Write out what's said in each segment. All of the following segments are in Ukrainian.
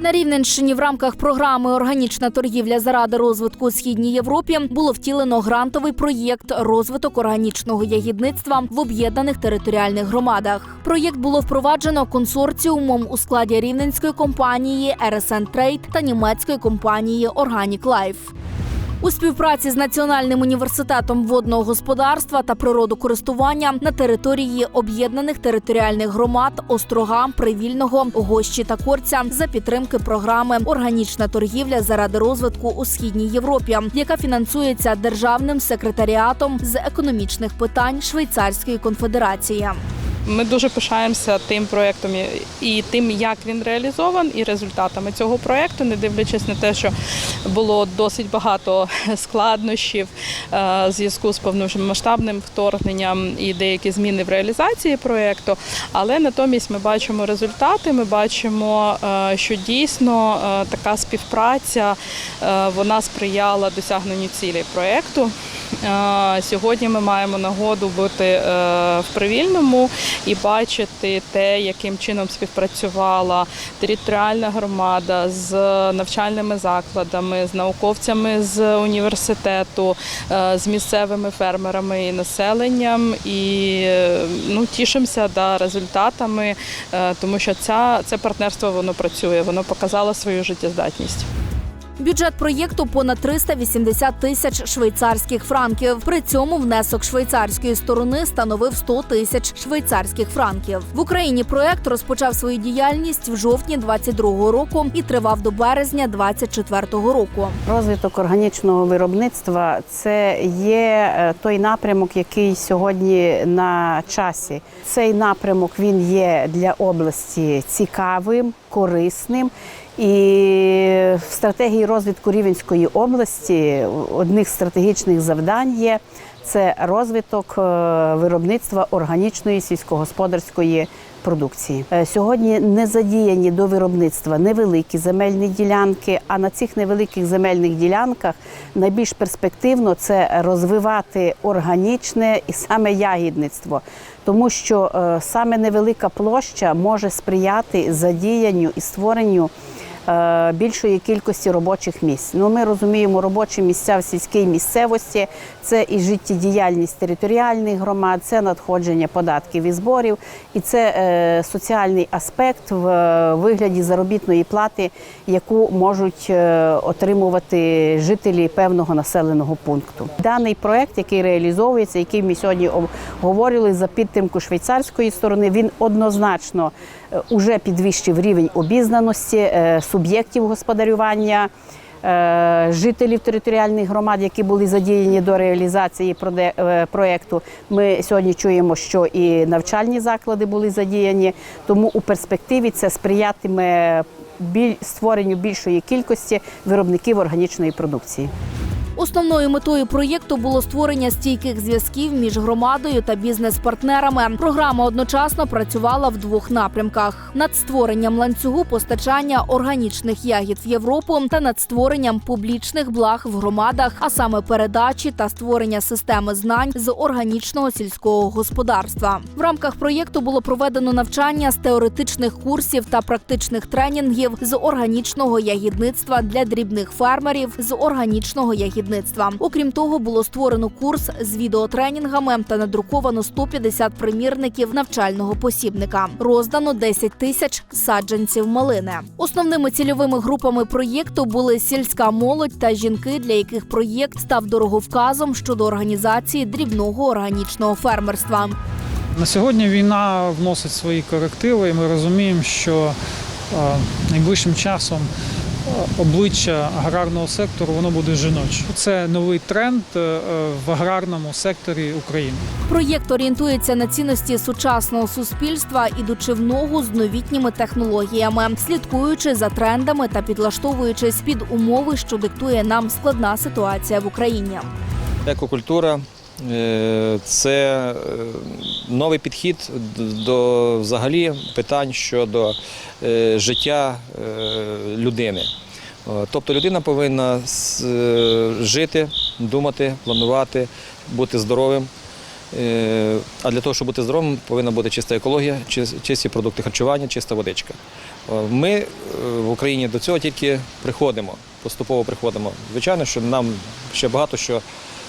На Рівненщині в рамках програми Органічна торгівля заради розвитку у східній Європі було втілено грантовий проєкт розвиток органічного ягідництва в об'єднаних територіальних громадах. Проєкт було впроваджено консорціумом у складі рівненської компанії RSN Trade та німецької компанії Organic Life. У співпраці з Національним університетом водного господарства та природокористування на території об'єднаних територіальних громад Острога, Привільного, Гощі та Корця за підтримки програми Органічна торгівля заради розвитку у східній Європі, яка фінансується державним секретаріатом з економічних питань Швейцарської конфедерації. Ми дуже пишаємося тим проєктом і- тим, як він реалізован, і результатами цього проєкту, не дивлячись на те, що було досить багато складнощів е, в зв'язку з повномасштабним вторгненням і деякі зміни в реалізації проєкту. Але натомість ми бачимо результати. Ми бачимо, е, що дійсно е, така співпраця вона сприяла досягненню цілей проєкту. Сьогодні ми маємо нагоду бути е, в привільному і бачити те, яким чином співпрацювала територіальна громада з навчальними закладами, з науковцями з університету, е, з місцевими фермерами і населенням. І е, ну, тішимося да, результатами, тому що ця, це партнерство воно працює, воно показало свою життєздатність. Бюджет проєкту понад 380 тисяч швейцарських франків. При цьому внесок швейцарської сторони становив 100 тисяч швейцарських франків. В Україні проект розпочав свою діяльність в жовтні 22-го року і тривав до березня 24-го року. Розвиток органічного виробництва це є е, той напрямок, який сьогодні на часі. Цей напрямок він є для області цікавим, корисним. І в стратегії розвитку Рівенської області одних з стратегічних завдань є це розвиток е, виробництва органічної сільськогосподарської продукції. Е, Сьогодні не задіяні до виробництва невеликі земельні ділянки. А на цих невеликих земельних ділянках найбільш перспективно це розвивати органічне і саме ягідництво, тому що е, саме невелика площа може сприяти задіянню і створенню більшої кількості робочих місць. Ну, ми розуміємо, робочі місця в сільській місцевості це і життєдіяльність територіальних громад, це надходження податків і зборів, і це е, соціальний аспект в е, вигляді заробітної плати, яку можуть е, отримувати жителі певного населеного пункту. Даний проект, який реалізовується, який ми сьогодні обговорювали за підтримку швейцарської сторони, він однозначно е, уже підвищив рівень обізнаності е, суб'єктів господарювання. е, Жителів територіальних громад, які були задіяні до реалізації е, ми сьогодні чуємо, що і навчальні заклади були задіяні. Тому у перспективі це сприятиме створенню більшої кількості виробників органічної продукції. Основною метою проєкту було створення стійких зв'язків між громадою та бізнес-партнерами. Програма одночасно працювала в двох напрямках: над створенням ланцюгу постачання органічних ягід в Європу та над створенням публічних благ в громадах, а саме передачі та створення системи знань з органічного сільського господарства. В рамках проєкту було проведено навчання з теоретичних курсів та практичних тренінгів з органічного ягідництва для дрібних фермерів з органічного ягідництва. Окрім того, було створено курс з відеотренінгами та надруковано 150 примірників навчального посібника. Роздано 10 тисяч саджанців малини. Основними цільовими групами проєкту були сільська молодь та жінки, для яких проєкт став дороговказом щодо організації дрібного органічного фермерства. На сьогодні війна вносить свої корективи, і ми розуміємо, що е, найближчим часом обличчя аграрного сектору воно буде жіноче. Це новий тренд е, в аграрному секторі України. Проєкт орієнтується на цінності сучасного суспільства, ідучи в ногу з новітніми технологіями, слідкуючи за трендами та підлаштовуючись під умови, що диктує нам складна ситуація в Україні. Екокультура це е, новий підхід до взагалі питань щодо е, життя е, людини. Е, Тобто людина повинна е, жити, думати, планувати, бути здоровим Е, А для того, щоб бути здоровим, повинна бути чиста екологія, чисті продукти харчування, чиста водичка. Е, Ми е, в Україні до цього тільки приходимо, поступово приходимо. Звичайно, що нам ще багато що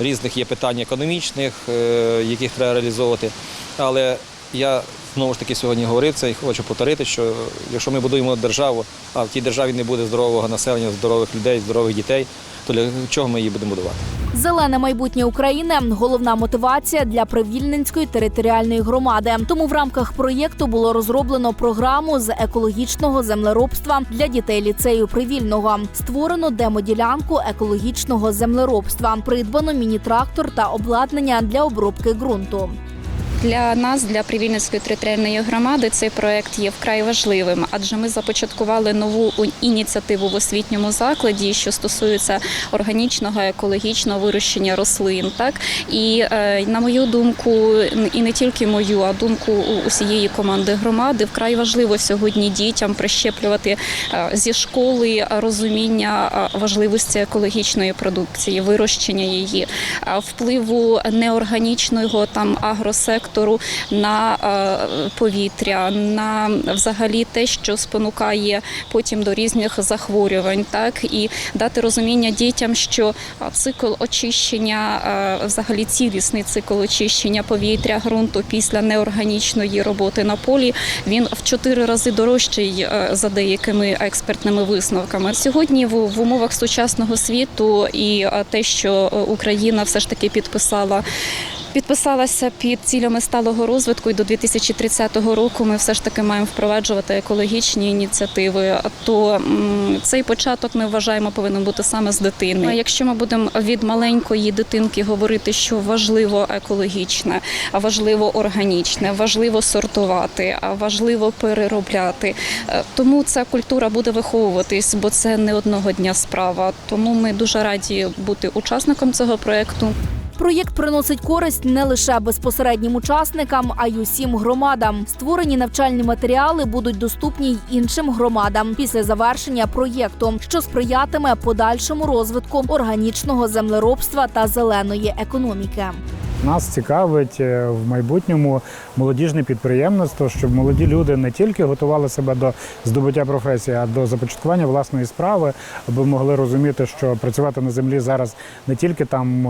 різних є питань економічних, е, яких треба реалізовувати. Але я знову ж таки сьогодні говорив це і хочу повторити, що якщо ми будуємо державу, а в тій державі не буде здорового населення, здорових людей, здорових дітей, то для чого ми її будемо будувати? Зелене майбутнє України головна мотивація для Привільненської територіальної громади. Тому в рамках проєкту було розроблено програму з екологічного землеробства для дітей ліцею Привільного. Створено демоділянку екологічного землеробства, придбано міні-трактор та обладнання для обробки ґрунту. Для нас, для Привільницької територіальної громади, цей проект є вкрай важливим, адже ми започаткували нову ініціативу в освітньому закладі, що стосується органічного екологічного вирощення рослин. Так і е, на мою думку, і не тільки мою, а думку усієї команди громади, вкрай важливо сьогодні дітям прищеплювати е, зі школи розуміння е, важливості екологічної продукції, вирощення її, впливу неорганічного там агросектору на е, повітря, на взагалі те, що спонукає потім до різних захворювань, так і дати розуміння дітям, що е, цикл очищення, е, взагалі цілісний цикл очищення повітря, ґрунту після неорганічної роботи на полі, він в чотири рази дорожчий за деякими експертними висновками. Сьогодні в, умовах сучасного світу і те, що Україна все ж таки підписала. Підписалася під цілями сталого розвитку і до 2030 року ми все ж таки маємо впроваджувати екологічні ініціативи. То цей початок ми вважаємо повинен бути саме з дитини. Якщо ми будемо від маленької дитинки говорити, що важливо екологічне, важливо органічне, важливо сортувати, важливо переробляти, е, тому ця культура буде виховуватись, бо це не одного дня справа. Тому ми дуже раді бути учасником цього проекту. Проєкт приносить користь не лише безпосереднім учасникам, а й усім громадам. Створені навчальні матеріали будуть доступні й іншим громадам після завершення проєкту, що сприятиме подальшому розвитку органічного землеробства та зеленої економіки. Нас цікавить е, в майбутньому молодіжне підприємництво, щоб молоді люди не тільки готували себе до здобуття професії, а до започаткування власної справи, аби могли розуміти, що працювати на землі зараз не тільки там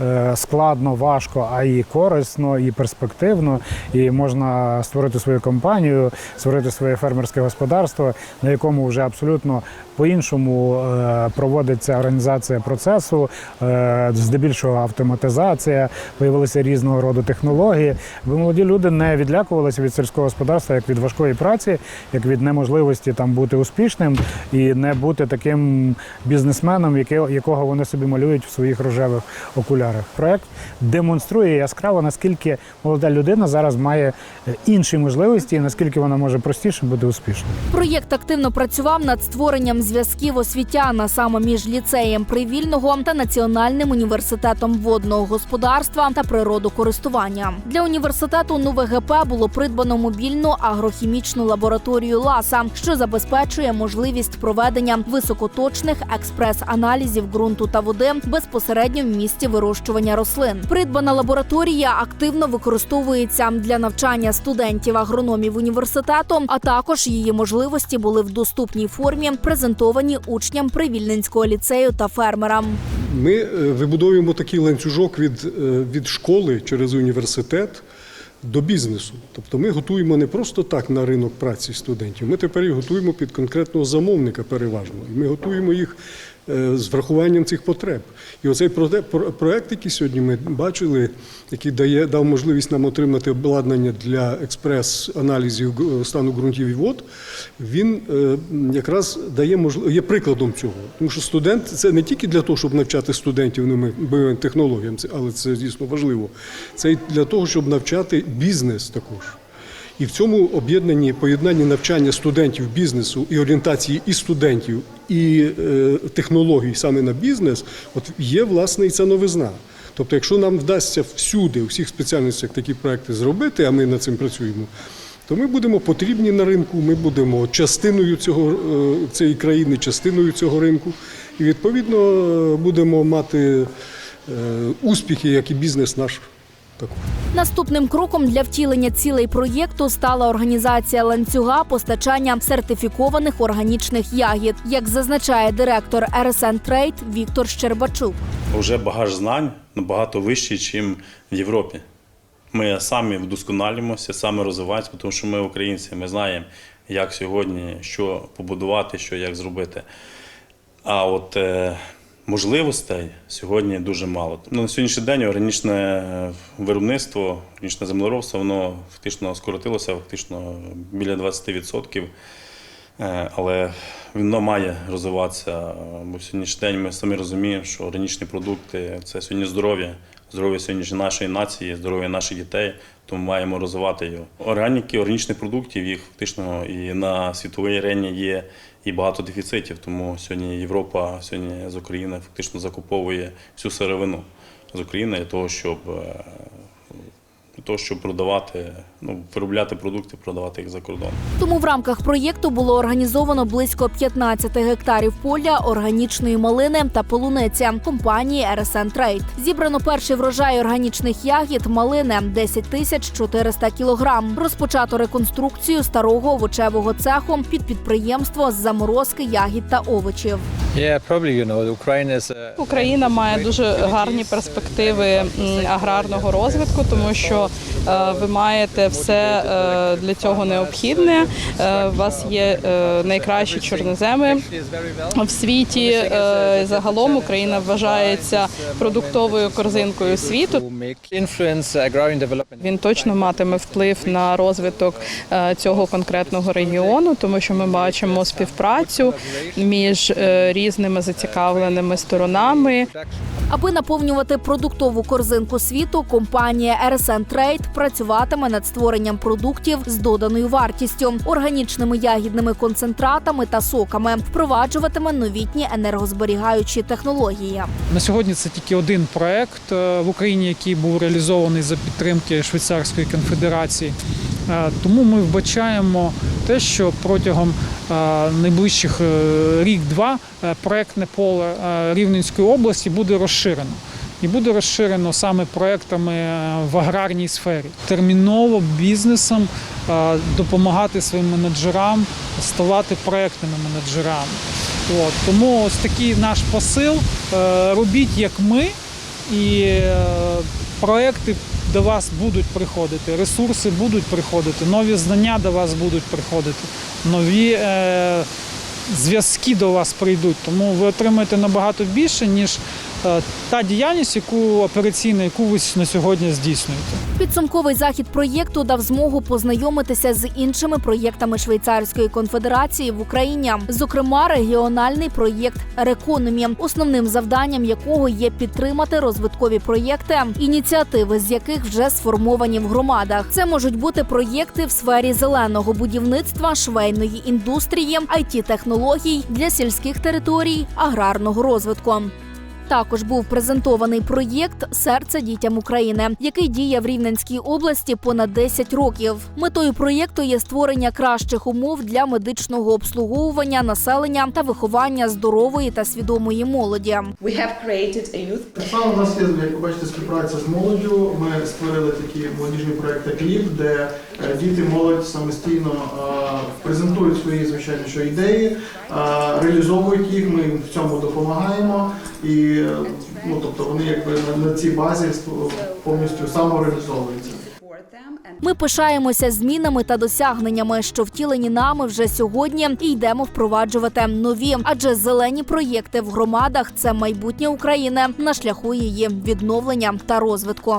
е, складно, важко, а й корисно, і перспективно. І можна створити свою компанію, створити своє фермерське господарство, на якому вже абсолютно по-іншому е, проводиться організація процесу, е, здебільшого автоматизація, появилися різного роду технології. Молоді люди не відлякувалися від сільського господарства як від важкої праці, як від неможливості там бути успішним і не бути таким бізнесменом, якого вони собі малюють в своїх рожевих окулярах. Проект демонструє яскраво, наскільки молода людина зараз має е, інші можливості, і наскільки вона може простіше бути успішною. Проєкт активно працював над створенням зв'язків освітян, а саме між ліцеєм Привільного та Національним університетом водного господарства та природокористування. Для університету Нове ГП було придбано мобільну агрохімічну лабораторію ЛАСА, що забезпечує можливість проведення високоточних експрес-аналізів ґрунту та води безпосередньо в місці вирощування рослин. Придбана лабораторія активно використовується для навчання студентів агрономів університету, а також її можливості були в доступній формі презентовані учням Привільненського ліцею та фермерам. Ми е, вибудовуємо такий ланцюжок від, е, від школи через університет до бізнесу. Тобто ми готуємо не просто так на ринок праці студентів, ми тепер їх готуємо під конкретного замовника переважно. Ми готуємо їх з врахуванням цих потреб. І оцей проект, який сьогодні ми бачили, який дає, дав можливість нам отримати обладнання для експрес-аналізів стану ґрунтів і вод, він е, якраз дає можливість, є прикладом цього. Тому що студент це не тільки для того, щоб навчати студентів новим технологіям, але це дійсно важливо. Це й для того, щоб навчати бізнес також. І в цьому об'єднанні поєднанні навчання студентів бізнесу і орієнтації і студентів, і е, технологій саме на бізнес, от є власне і ця новизна. Тобто, якщо нам вдасться всюди, у всіх спеціальностях такі проекти зробити, а ми над цим працюємо, то ми будемо потрібні на ринку, ми будемо частиною цього е, цієї країни, частиною цього ринку, і відповідно е, будемо мати е, успіхи, як і бізнес наш таку. Наступним кроком для втілення цілей проєкту стала організація ланцюга постачання сертифікованих органічних ягід, як зазначає директор РСН Трейд Віктор Щербачук. вже багаж знань набагато вищий, ніж в Європі. Ми самі вдосконалюємося, самі розвиваємося, тому що ми українці, ми знаємо, як сьогодні що побудувати, що як зробити. А от е, можливостей сьогодні дуже мало. Ну, на сьогоднішній день органічне виробництво, органічне землеробство, воно фактично скоротилося фактично біля 20%. Е, Але воно має розвиватися. Бо сьогоднішній день ми самі розуміємо, що органічні продукти це сьогодні здоров'я, здоров'я сьогодні нашої нації, здоров'я наших дітей, тому маємо розвивати його. Органіки, органічних продуктів їх фактично і на світовій арені є і багато дефіцитів. Тому сьогодні Європа сьогодні з України фактично закуповує всю сировину з України для того, щоб е, для того, щоб продавати, ну, виробляти продукти, продавати їх за кордон. Тому в рамках проєкту було організовано близько 15 гектарів поля органічної малини та полуниці компанії РСН Трейд. Зібрано перший врожай органічних ягід малини 10 тисяч 400 кілограм. Розпочато реконструкцію старого овочевого цеху під підприємство з заморозки ягід та овочів. Україна має дуже гарні перспективи аграрного розвитку, тому що е, ви маєте все е, для цього необхідне. Е, У вас є найкращі чорноземи в світі. Загалом Україна вважається продуктовою корзинкою світу. Він точно матиме вплив на розвиток цього конкретного регіону, тому що ми бачимо співпрацю між різними зацікавленими сторонами. Аби наповнювати продуктову корзинку світу, компанія RSN Trade працюватиме над створенням продуктів з доданою вартістю, органічними ягідними концентратами та соками, впроваджуватиме новітні енергозберігаючі технології. На сьогодні це тільки один проект е, в Україні, який був реалізований за підтримки Швейцарської конфедерації. Е, Тому ми вбачаємо те, що протягом е, найближчих е, рік-два проектне поле Рівненської області буде розширено. І буде розширено саме проектами в аграрній сфері. Терміново бізнесам е, допомагати своїм менеджерам ставати проектними менеджерами. От, тому ось такий наш посил. Робіть як ми, і проекти до вас будуть приходити, ресурси будуть приходити, нові знання до вас будуть приходити, нові е, зв'язки до вас прийдуть. Тому ви отримаєте набагато більше, ніж та діяльність, яку операційна, яку ви на сьогодні здійснюєте. Підсумковий захід проєкту дав змогу познайомитися з іншими проєктами Швейцарської конфедерації в Україні, зокрема регіональний проєкт Рекономі, основним завданням якого є підтримати розвиткові проєкти, ініціативи з яких вже сформовані в громадах. Це можуть бути проєкти в сфері зеленого будівництва, швейної індустрії, it технологій для сільських територій, аграрного розвитку. Також був презентований проєкт Серце дітям України, який діє в Рівненській області понад 10 років. Метою проєкту є створення кращих умов для медичного обслуговування населення та виховання здорової та свідомої молоді. We have created a youth Так само у нас є, як ви бачите, співпраця з молоддю. Ми створили такі молодіжні проекти кліп, де діти, молодь самостійно е, презентують свої звичайно що ідеї, е, реалізовують їх. Ми в цьому допомагаємо. І е, ну тобто вони якби на, цій базі ст- повністю самореалізовуються. Ми пишаємося змінами та досягненнями, що втілені нами вже сьогодні, і йдемо впроваджувати нові. Адже зелені проєкти в громадах це майбутнє України на шляху її відновлення та розвитку.